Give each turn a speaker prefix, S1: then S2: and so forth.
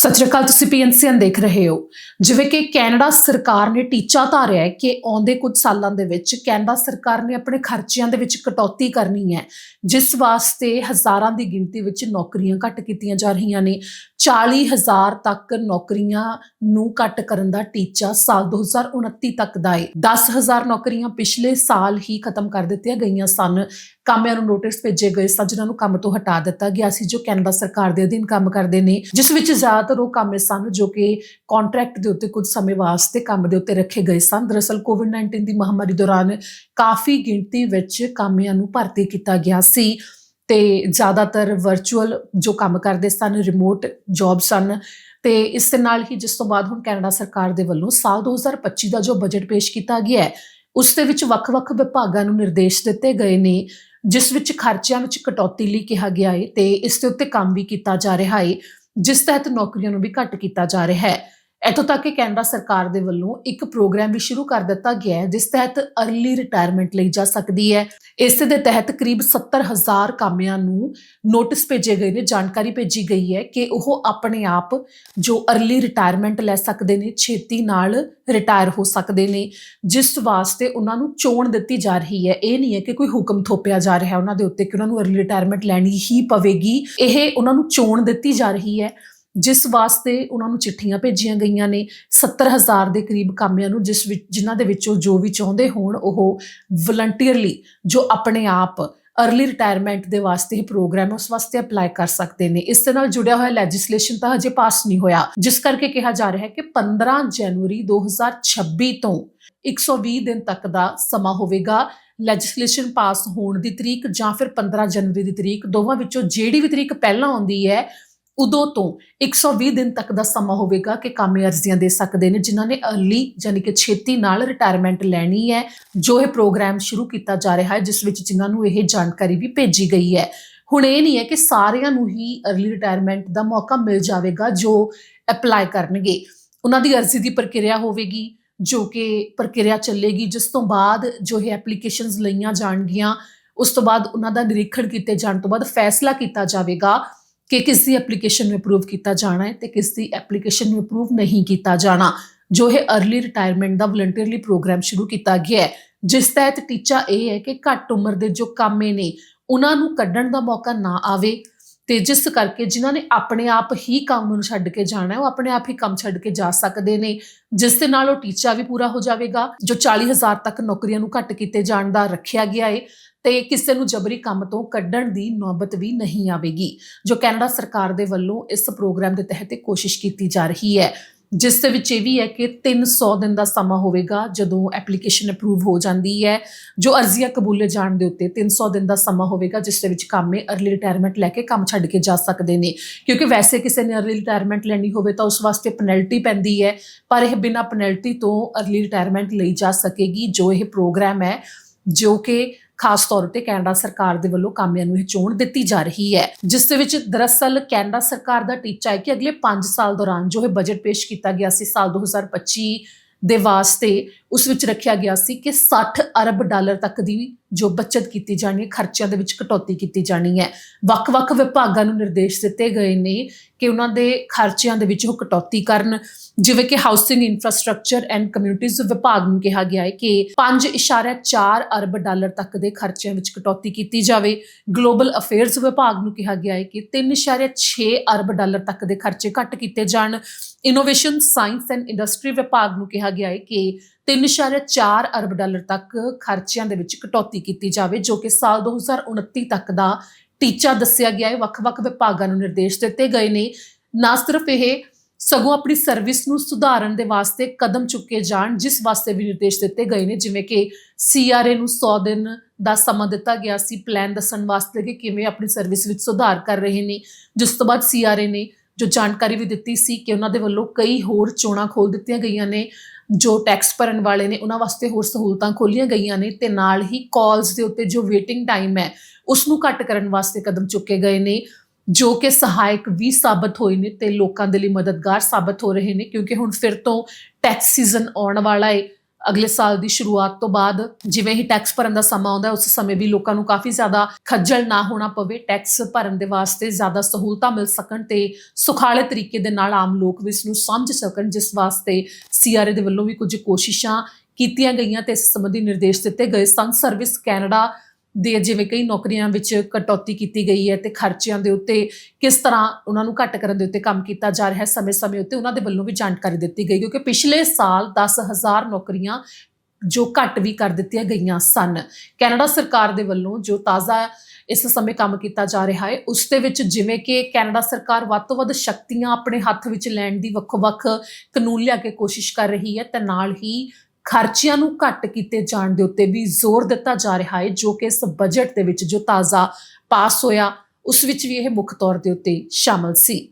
S1: ਸਤਿ ਸ਼੍ਰੀ ਅਕਾਲ, ਤੁਸੀਂ ਪੀਐਨਸੀਐਨ ਦੇਖ ਰਹੇ ਹੋ। ਜਿਵੇਂ ਕਿ ਕੈਨੇਡਾ ਸਰਕਾਰ ਨੇ ਟੀਚਾ ਧਾਰਿਆ ਹੈ ਕਿ ਆਉਂਦੇ ਕੁਝ ਸਾਲਾਂ ਦੇ ਵਿੱਚ ਕੈਨੇਡਾ ਸਰਕਾਰ ਨੇ ਆਪਣੇ ਖਰਚਿਆਂ ਦੇ ਵਿੱਚ ਕਟੌਤੀ ਕਰਨੀ ਹੈ, ਜਿਸ ਵਾਸਤੇ ਹਜ਼ਾਰਾਂ ਦੀ ਗਿਣਤੀ ਵਿੱਚ ਨੌਕਰੀਆਂ ਘੱਟ ਕੀਤੀਆਂ ਜਾ ਰਹੀਆਂ ਨੇ। 40000 ਤੱਕ ਨੌਕਰੀਆਂ ਨੂੰ ਘੱਟ ਕਰਨ ਦਾ ਟੀਚਾ ਸਾਲ 2029 ਤੱਕ ਦਾ ਹੈ। 10000 ਨੌਕਰੀਆਂ ਪਿਛਲੇ ਸਾਲ ਹੀ ਖਤਮ ਕਰ ਦਿੱਤੀਆਂ ਗਈਆਂ ਸਨ। ਕਾਮਿਆਂ ਨੂੰ ਨੋਟਿਸ ਭੇਜੇ ਗਏ ਸਨ, ਜਿਨ੍ਹਾਂ ਨੂੰ ਕੰਮ ਤੋਂ ਹਟਾ ਦਿੱਤਾ ਗਿਆ ਸੀ, ਜੋ ਕੈਨੇਡਾ ਸਰਕਾਰ ਦੇ ਅਧੀਨ ਕੰਮ ਕਰਦੇ ਨੇ, ਜਿਸ ਵਿੱਚ ਜ਼ਿਆਦਾਤਰ ਉਹ ਕਾਮੇ ਸਨ ਜੋ ਕਿ ਕੰਟਰੈਕਟ ਦੇ ਉੱਤੇ ਕੁਝ ਸਮੇਂ ਵਾਸਤੇ ਕੰਮ ਦੇ ਉੱਤੇ ਰੱਖੇ ਗਏ ਸਨ। ਦਰਅਸਲ ਕੋਵਿਡ-19 ਦੀ ਮਹਾਮਾਰੀ ਦੌਰਾਨ ਕਾਫੀ ਗਿਣਤੀ ਵਿੱਚ ਕਾਮਿਆਂ ਨੂੰ ਭਰਤੀ ਕੀਤਾ ਗਿਆ ਸੀ ਤੇ ਜ਼ਿਆਦਾਤਰ ਵਰਚੁਅਲ ਜੋ ਕੰਮ ਕਰਦੇ ਸਨ ਰਿਮੋਟ ਜੌਬ ਸਨ ਤੇ ਇਸ ਦੇ ਨਾਲ ਹੀ ਜਿਸ ਤੋਂ ਬਾਅਦ ਹੁਣ ਕੈਨੇਡਾ ਸਰਕਾਰ ਦੇ ਵੱਲੋਂ ਸਾਲ 2025 ਦਾ ਜੋ ਬਜਟ ਪੇਸ਼ ਕੀਤਾ ਗਿਆ ਹੈ, ਉਸ ਦੇ ਵਿੱਚ ਵੱਖ-ਵੱਖ ਵਿਭਾਗਾਂ ਨੂੰ ਨਿਰਦੇਸ਼ ਦਿੱਤੇ ਗਏ ਨੇ ਜਿਸ ਵਿੱਚ ਖਰਚਿਆਂ ਵਿੱਚ ਕਟੌਤੀ ਲਈ ਕਿਹਾ ਗਿਆ ਹੈ ਤੇ ਇਸ ਦੇ ਉੱਤੇ ਕੰਮ ਵੀ ਕੀਤਾ ਜਾ ਰਿਹਾ ਹੈ ਜਿਸ ਤਹਿਤ ਨੌਕਰੀਆਂ ਨੂੰ ਵੀ ਘੱਟ ਕੀਤਾ ਜਾ ਰਿਹਾ ਹੈ। ਇਥੋਂ ਤੱਕ ਕਿ ਕੈਨੇਡਾ ਸਰਕਾਰ ਦੇ ਵੱਲੋਂ ਇੱਕ ਪ੍ਰੋਗਰਾਮ ਵੀ ਸ਼ੁਰੂ ਕਰ ਦਿੱਤਾ ਗਿਆ ਹੈ, ਜਿਸ ਤਹਿਤ अर्ਲੀ ਰਿਟਾਇਰਮੈਂਟ ਲਈ ਜਾ ਸਕਦੀ ਹੈ। ਇਸ ਦੇ ਤਹਿਤ ਕਰੀਬ 70000 ਕਾਮਿਆਂ ਨੂੰ ਨੋਟਿਸ ਭੇਜੇ ਗਏ ਨੇ, ਜਾਣਕਾਰੀ ਭੇਜੀ ਗਈ ਹੈ ਕਿ ਉਹ ਆਪਣੇ ਆਪ ਜੋ अर्ਲੀ ਰਿਟਾਇਰਮੈਂਟ ਲੈ ਸਕਦੇ ਨੇ, ਛੇਤੀ ਨਾਲ ਰਿਟਾਇਰ ਹੋ ਸਕਦੇ ਨੇ, ਜਿਸ ਵਾਸਤੇ ਉਹਨਾਂ ਨੂੰ ਚੋਣ ਦਿੱਤੀ ਜਾ ਰਹੀ ਹੈ। ਇਹ ਨਹੀਂ ਹੈ ਕਿ ਕੋਈ ਹੁਕਮ ਥੋਪਿਆ ਜਾ ਰਿਹਾ ਉਹਨਾਂ ਦੇ ਉੱਤੇ ਕਿ ਉਹਨਾਂ ਨੂੰ अर्ਲੀ ਰਿਟਾਇਰਮੈਂਟ ਲੈਣੀ ਹੀ ਪਵੇਗੀ। ਇਹ ਉਹਨਾਂ ਨੂੰ ਚੋਣ ਦਿੱਤੀ ਜਾ ਰਹੀ ਹੈ। ਜਿਸ ਵਾਸਤੇ ਉਹਨਾਂ ਨੂੰ ਚਿੱਠੀਆਂ ਭੇਜੀਆਂ ਗਈਆਂ ਨੇ 70000 ਦੇ ਕਰੀਬ ਕਾਮਿਆਂ ਨੂੰ ਜਿਸ ਵਿੱਚ ਜਿਨ੍ਹਾਂ ਦੇ ਵਿੱਚੋਂ ਜੋ ਵੀ ਚਾਹੁੰਦੇ ਹੋਣ, ਉਹ ਵਲੰਟੀਅਰਲੀ ਜੋ ਆਪਣੇ ਆਪ अर्ਲੀ ਰਿਟਾਇਰਮੈਂਟ ਦੇ ਵਾਸਤੇ ਹੀ ਪ੍ਰੋਗਰਾਮ ਉਸ ਵਾਸਤੇ ਅਪਲਾਈ ਕਰ ਸਕਦੇ ਨੇ। ਇਸ ਦੇ ਨਾਲ ਜੁੜਿਆ ਹੋਇਆ ਲੈਜਿਸਲੇਸ਼ਨ ਤਾਂ ਹਜੇ ਪਾਸ ਨਹੀਂ ਹੋਇਆ। ਜਿਸ ਕਰਕੇ ਕਿਹਾ ਜਾ ਰਿਹਾ ਹੈ ਕਿ 15 ਜਨਵਰੀ 2026 ਤੋਂ 120 ਦਿਨ ਤੱਕ ਦਾ ਸਮਾਂ ਹੋਵੇਗਾ। ਲੈਜਿਸਲੇਸ਼ਨ ਪਾਸ ਹੋਣ ਦੀ ਤਰੀਕ ਜਾਂ ਫਿਰ 15 ਜਨਵਰੀ ਦੀ ਤਰੀਕ, ਦੋਵਾਂ ਵਿੱਚੋਂ ਜਿਹੜੀ ਵੀ ਤਰੀਕ ਪਹਿਲਾਂ ਆਉਂਦੀ ਹੈ ਉਦੋਂ ਤੋਂ 120 ਦਿਨ ਤੱਕ ਦਾ ਸਮਾਂ ਹੋਵੇਗਾ ਕਿ ਕਾਮੇ ਅਰਜ਼ੀਆਂ ਦੇ ਸਕਦੇ ਨੇ, ਜਿਨ੍ਹਾਂ ਨੇ ਅਰਲੀ ਯਾਨੀ ਕਿ ਛੇਤੀ ਨਾਲ ਰਿਟਾਇਰਮੈਂਟ ਲੈਣੀ ਹੈ, ਜੋ ਇਹ ਪ੍ਰੋਗਰਾਮ ਸ਼ੁਰੂ ਕੀਤਾ ਜਾ ਰਿਹਾ ਹੈ, ਜਿਸ ਵਿੱਚ ਜਿਨ੍ਹਾਂ ਨੂੰ ਇਹ ਜਾਣਕਾਰੀ ਵੀ ਭੇਜੀ ਗਈ ਹੈ। ਹੁਣ ਇਹ ਨਹੀਂ ਹੈ ਕਿ ਸਾਰਿਆਂ ਨੂੰ ਹੀ ਅਰਲੀ ਰਿਟਾਇਰਮੈਂਟ ਦਾ ਮੌਕਾ ਮਿਲ ਜਾਵੇਗਾ ਜੋ ਅਪਲਾਈ ਕਰਨਗੇ। ਉਹਨਾਂ ਦੀ ਅਰਜ਼ੀ ਦੀ ਪ੍ਰਕਿਰਿਆ ਹੋਵੇਗੀ, ਜੋ ਕਿ ਪ੍ਰਕਿਰਿਆ ਚੱਲੇਗੀ, ਜਿਸ ਤੋਂ ਬਾਅਦ ਜੋ ਇਹ ਐਪਲੀਕੇਸ਼ਨਸ ਲਈਆਂ ਜਾਣਗੀਆਂ, ਉਸ ਤੋਂ ਬਾਅਦ ਉਹਨਾਂ ਦਾ ਨਿਰੀਖਣ ਕੀਤੇ ਜਾਣ ਤੋਂ ਬਾਅਦ ਫੈਸਲਾ ਕੀਤਾ ਜਾਵੇਗਾ। ਕਿ ਕਿਸ ਦੀ ਐਪਲੀਕੇਸ਼ਨ ਨੂੰ ਅਪਰੂਵ ਕੀਤਾ ਜਾਣਾ ਹੈ ਤੇ ਕਿਸ ਦੀ ਐਪਲੀਕੇਸ਼ਨ ਨੂੰ ਅਪਰੂਵ ਨਹੀਂ ਕੀਤਾ ਜਾਣਾ, ਜੋ ਇਹ अर्ਲੀ ਰਿਟਾਇਰਮੈਂਟ ਦਾ ਵਲੰਟੀਅਰਲੀ ਪ੍ਰੋਗਰਾਮ ਸ਼ੁਰੂ ਕੀਤਾ ਗਿਆ ਹੈ, ਜਿਸ ਤਹਿਤ ਟੀਚਾ ਇਹ ਹੈ ਕਿ ਘੱਟ ਉਮਰ ਦੇ ਜੋ ਕਾਮੇ ਨੇ, ਉਹਨਾਂ ਨੂੰ ਕੱਢਣ ਦਾ ਮੌਕਾ ਨਾ ਆਵੇ ਤੇ ਜਿਸ ਕਰਕੇ ਜਿਨ੍ਹਾਂ ਨੇ ਆਪਣੇ ਆਪ ਹੀ ਕੰਮ ਨੂੰ ਛੱਡ ਕੇ ਜਾਣਾ ਹੈ, ਉਹ ਆਪਣੇ ਆਪ ਹੀ ਕੰਮ ਛੱਡ ਕੇ ਜਾ ਸਕਦੇ ਨੇ। ਜਿਸ ਦੇ ਨਾਲ ਉਹ ਟੀਚਾ ਵੀ ਪੂਰਾ ਹੋ ਜਾਵੇਗਾ, ਜੋ 40000 ਤੱਕ ਨੌਕਰੀਆਂ ਨੂੰ ਘੱਟ ਕੀਤੇ ਜਾਣ ਦਾ ਰੱਖਿਆ ਗਿਆ ਹੈ ਤੇ ਕਿਸੇ ਨੂੰ ਜਬਰੀ ਕੰਮ ਤੋਂ ਕੱਢਣ ਦੀ ਨੌਬਤ ਵੀ ਨਹੀਂ ਆਵੇਗੀ, ਜੋ ਕੈਨੇਡਾ ਸਰਕਾਰ ਦੇ ਵੱਲੋਂ ਇਸ ਪ੍ਰੋਗਰਾਮ ਦੇ ਤਹਿਤ ਕੋਸ਼ਿਸ਼ ਕੀਤੀ ਜਾ ਰਹੀ ਹੈ। ਜਿਸ ਦੇ ਵਿੱਚ ਇਹ ਵੀ ਹੈ ਕਿ 300 ਦਿਨ ਦਾ ਸਮਾਂ ਹੋਵੇਗਾ ਜਦੋਂ ਐਪਲੀਕੇਸ਼ਨ ਅਪਰੂਵ ਹੋ ਜਾਂਦੀ ਹੈ। ਜੋ ਅਰਜ਼ੀਆਂ ਕਬੂਲੇ ਜਾਣ ਦੇ ਉੱਤੇ 300 ਦਿਨ ਦਾ ਸਮਾਂ ਹੋਵੇਗਾ, ਜਿਸ ਦੇ ਵਿੱਚ ਕਾਮੇ ਅਰਲੀ ਰਿਟਾਇਰਮੈਂਟ ਲੈ ਕੇ ਕੰਮ ਛੱਡ ਕੇ ਜਾ ਸਕਦੇ ਨੇ। ਕਿਉਂਕਿ ਵੈਸੇ ਕਿਸੇ ਨੇ ਅਰਲੀ ਰਿਟਾਇਰਮੈਂਟ ਲੈਣੀ ਹੋਵੇ ਤਾਂ ਉਸ ਵਾਸਤੇ ਪੈਨਲਟੀ ਪੈਂਦੀ ਹੈ, ਪਰ ਇਹ ਬਿਨਾਂ ਪੈਨਲਟੀ ਤੋਂ ਅਰਲੀ ਰਿਟਾਇਰਮੈਂਟ ਲਈ ਜਾ ਸਕੇਗੀ, ਜੋ ਇਹ ਪ੍ਰੋਗਰਾਮ ਹੈ, ਜੋ ਕਿ ਖਾਸ ਤੌਰ ਤੇ ਕੈਨੇਡਾ ਸਰਕਾਰ ਦੇ ਵੱਲੋਂ ਕਾਮਿਆਂ ਨੂੰ ਇਹ ਚੋਣ ਦਿੱਤੀ ਜਾ ਰਹੀ ਹੈ। ਜਿਸ ਦੇ ਵਿੱਚ ਦਰਅਸਲ ਕੈਨੇਡਾ ਸਰਕਾਰ ਦਾ ਟੀਚਾ ਹੈ ਕਿ ਅਗਲੇ 5 ਸਾਲ ਦੌਰਾਨ ਜੋ ਇਹ ਬਜਟ ਪੇਸ਼ ਕੀਤਾ ਗਿਆ ਸੀ ਸਾਲ 2025 ਦੇ ਵਾਸਤੇ ਉਸ ਵਿੱਚ ਰੱਖਿਆ ਗਿਆ ਸੀ ਕਿ 60 ਅਰਬ ਡਾਲਰ ਤੱਕ ਦੀ ਜੋ ਬਚਤ ਕੀਤੀ ਜਾਣੀ ਹੈ, ਖਰਚਿਆਂ ਦੇ ਵਿੱਚ ਕਟੌਤੀ ਕੀਤੀ ਜਾਣੀ ਹੈ। ਵੱਖ-ਵੱਖ ਵਿਭਾਗਾਂ ਨੂੰ ਨਿਰਦੇਸ਼ ਦਿੱਤੇ ਗਏ ਨੇ ਕਿ ਉਹਨਾਂ ਦੇ ਖਰਚਿਆਂ ਦੇ ਵਿੱਚ ਉਹ ਕਟੌਤੀ ਕਰਨ, ਜਿਵੇਂ ਕਿ ਹਾਊਸਿੰਗ ਇਨਫਰਾਸਟ੍ਰਕਚਰ ਐਂਡ ਕਮਿਊਨਿਟੀਜ਼ ਵਿਭਾਗ ਨੂੰ ਕਿਹਾ ਗਿਆ ਹੈ ਕਿ 5.4 ਅਰਬ ਡਾਲਰ ਤੱਕ ਦੇ ਖਰਚਿਆਂ ਵਿੱਚ ਕਟੌਤੀ ਕੀਤੀ ਜਾਵੇ। ਗਲੋਬਲ ਅਫੇਅਰਸ ਵਿਭਾਗ ਨੂੰ ਕਿਹਾ ਗਿਆ ਹੈ ਕਿ 3.6 ਅਰਬ ਡਾਲਰ ਤੱਕ ਦੇ ਖਰਚੇ ਘੱਟ ਕੀਤੇ ਜਾਣ। ਇਨੋਵੇਸ਼ਨ ਸਾਇੰਸ ਐਂਡ ਇੰਡਸਟਰੀ ਵਿਭਾਗ ਨੂੰ ਕਿਹਾ ਗਿਆ ਹੈ ਕਿ 3.4 ਅਰਬ ਡਾਲਰ ਤੱਕ ਖਰਚਿਆਂ ਦੇ ਵਿੱਚ ਕਟੌਤੀ ਕੀਤੀ ਜਾਵੇ, ਜੋ ਕਿ ਸਾਲ 2029 ਤੱਕ ਦਾ ਟੀਚਾ ਦੱਸਿਆ ਗਿਆ ਹੈ। ਵੱਖ-ਵੱਖ ਵਿਭਾਗਾਂ ਨੂੰ ਨਿਰਦੇਸ਼ ਦਿੱਤੇ ਗਏ ਨੇ। ਨਾ ਸਿਰਫ ਇਹ, ਸਗੋਂ ਆਪਣੀ ਸਰਵਿਸ ਨੂੰ ਸੁਧਾਰਨ ਦੇ ਵਾਸਤੇ ਕਦਮ ਚੁੱਕੇ ਜਾਣ, ਜਿਸ ਵਾਸਤੇ ਵੀ ਨਿਰਦੇਸ਼ ਦਿੱਤੇ ਗਏ ਨੇ। ਜਿਵੇਂ ਕਿ ਸੀਆਰਏ ਨੂੰ 100 ਦਿਨ ਦਾ ਸਮਾਂ ਦਿੱਤਾ ਗਿਆ ਸੀ। ਪਲਾਨ ਦੱਸਣ ਵਾਸਤੇ ਕਿ ਕਿਵੇਂ ਆਪਣੀ ਸਰਵਿਸ ਵਿੱਚ ਸੁਧਾਰ ਕਰ ਰਹੇ ਨੇ। ਜਿਸ ਤੋਂ ਬਾਅਦ ਸੀਆਰਏ ਨੇ ਜੋ ਜਾਣਕਾਰੀ ਵੀ ਦਿੱਤੀ ਸੀ ਕਿ ਉਹਨਾਂ ਦੇ ਵੱਲੋਂ ਕਈ ਹੋਰ ਚੋਣਾਂ ਖੋਲ ਦਿੱਤੀਆਂ ਗਈਆਂ ਨੇ। ਜੋ ਟੈਕਸ ਭਰਨ ਵਾਲੇ ਨੇ, ਉਹਨਾਂ ਵਾਸਤੇ ਹੋਰ ਸਹੂਲਤਾਂ ਖੋਲੀਆਂ ਗਈਆਂ ਨੇ ਤੇ ਨਾਲ ਹੀ ਕਾਲਸ ਦੇ ਉੱਤੇ ਜੋ ਵੇਟਿੰਗ ਟਾਈਮ ਹੈ ਉਸ ਨੂੰ ਘੱਟ ਕਰਨ ਵਾਸਤੇ ਕਦਮ ਚੁੱਕੇ ਗਏ ਨੇ, ਜੋ ਕਿ ਸਹਾਇਕ ਵੀ ਸਾਬਤ ਹੋਏ ਨੇ ਤੇ ਲੋਕਾਂ ਦੇ ਲਈ ਮਦਦਗਾਰ ਸਾਬਤ ਹੋ ਰਹੇ ਨੇ, ਕਿਉਂਕਿ ਹੁਣ ਫਿਰ ਤੋਂ ਟੈਕਸ ਸੀਜ਼ਨ ਆਉਣ ਵਾਲਾ ਹੈ। ਅਗਲੇ ਸਾਲ ਦੀ ਸ਼ੁਰੂਆਤ ਤੋਂ ਬਾਅਦ ਜਿਵੇਂ ਹੀ ਟੈਕਸ ਭਰਨ ਦਾ ਸਮਾਂ ਆਉਂਦਾ ਉਸ ਸਮੇਂ ਵੀ ਲੋਕਾਂ ਨੂੰ ਕਾਫੀ ਜ਼ਿਆਦਾ ਖੱਜਲ ਨਾ ਹੋਣਾ ਪਵੇ ਟੈਕਸ ਭਰਨ ਦੇ ਵਾਸਤੇ ਜ਼ਿਆਦਾ ਸਹੂਲਤਾਂ ਮਿਲ ਸਕਣ ਤੇ ਸੁਖਾਲੇ ਤਰੀਕੇ ਦੇ ਨਾਲ ਆਮ ਲੋਕ ਵੀ ਇਸ ਨੂੰ ਸਮਝ ਸਕਣ, ਜਿਸ ਵਾਸਤੇ ਸੀਆਰਏ ਦੇ ਵੱਲੋਂ ਵੀ ਕੁਝ ਕੋਸ਼ਿਸ਼ਾਂ ਕੀਤੀਆਂ ਗਈਆਂ ਤੇ ਇਸ ਸੰਬੰਧੀ ਨਿਰਦੇਸ਼ ਦਿੱਤੇ ਗਏ। ਸਨ ਸਰਵਿਸ ਕੈਨੇਡਾ ਦੇ ਜਿਵੇਂ ਕਈ ਨੌਕਰੀਆਂ ਵਿੱਚ ਕਟੌਤੀ ਕੀਤੀ ਗਈ ਹੈ ਤੇ ਖਰਚਿਆਂ ਦੇ ਉੱਤੇ ਕਿਸ ਤਰ੍ਹਾਂ ਉਹਨਾਂ ਨੂੰ ਘੱਟ ਕਰਨ ਦੇ ਉੱਤੇ ਕੰਮ ਕੀਤਾ ਜਾ ਰਿਹਾ ਹੈ, ਸਮੇਂ-ਸਮੇਂ ਉੱਤੇ ਉਹਨਾਂ ਦੇ ਵੱਲੋਂ ਵੀ ਜਾਣਕਾਰੀ ਦਿੱਤੀ ਗਈ, ਕਿਉਂਕਿ ਪਿਛਲੇ ਸਾਲ 10000 ਨੌਕਰੀਆਂ ਜੋ ਘੱਟ ਵੀ ਕਰ ਦਿੱਤੀਆਂ ਗਈਆਂ ਸਨ। ਕੈਨੇਡਾ ਸਰਕਾਰ ਦੇ ਵੱਲੋਂ ਜੋ ਤਾਜ਼ਾ ਇਸ ਸਮੇਂ ਕੰਮ ਕੀਤਾ ਜਾ ਰਿਹਾ ਹੈ, ਉਸ ਦੇ ਵਿੱਚ ਜਿਵੇਂ ਕਿ ਕੈਨੇਡਾ ਸਰਕਾਰ ਵੱਧ ਤੋਂ ਵੱਧ ਸ਼ਕਤੀਆਂ ਆਪਣੇ ਹੱਥ ਵਿੱਚ ਲੈਣ ਦੀ ਵੱਖ-ਵੱਖ ਕਾਨੂੰਨ ਲਿਆ ਕੇ ਕੋਸ਼ਿਸ਼ ਕਰ ਰਹੀ ਹੈ, ਤੇ ਨਾਲ ਹੀ ਖਰਚਿਆਂ ਨੂੰ ਘੱਟ ਕੀਤੇ ਜਾਣ ਦੇ ਉੱਤੇ ਵੀ ਜ਼ੋਰ ਦਿੱਤਾ ਜਾ ਰਿਹਾ ਹੈ, ਜੋ ਕਿ ਇਸ ਬਜਟ ਦੇ ਵਿੱਚ ਜੋ ਤਾਜ਼ਾ ਪਾਸ ਹੋਇਆ, ਉਸ ਵਿੱਚ ਵੀ ਇਹ ਮੁੱਖ ਤੌਰ ਦੇ ਉੱਤੇ ਸ਼ਾਮਲ ਸੀ।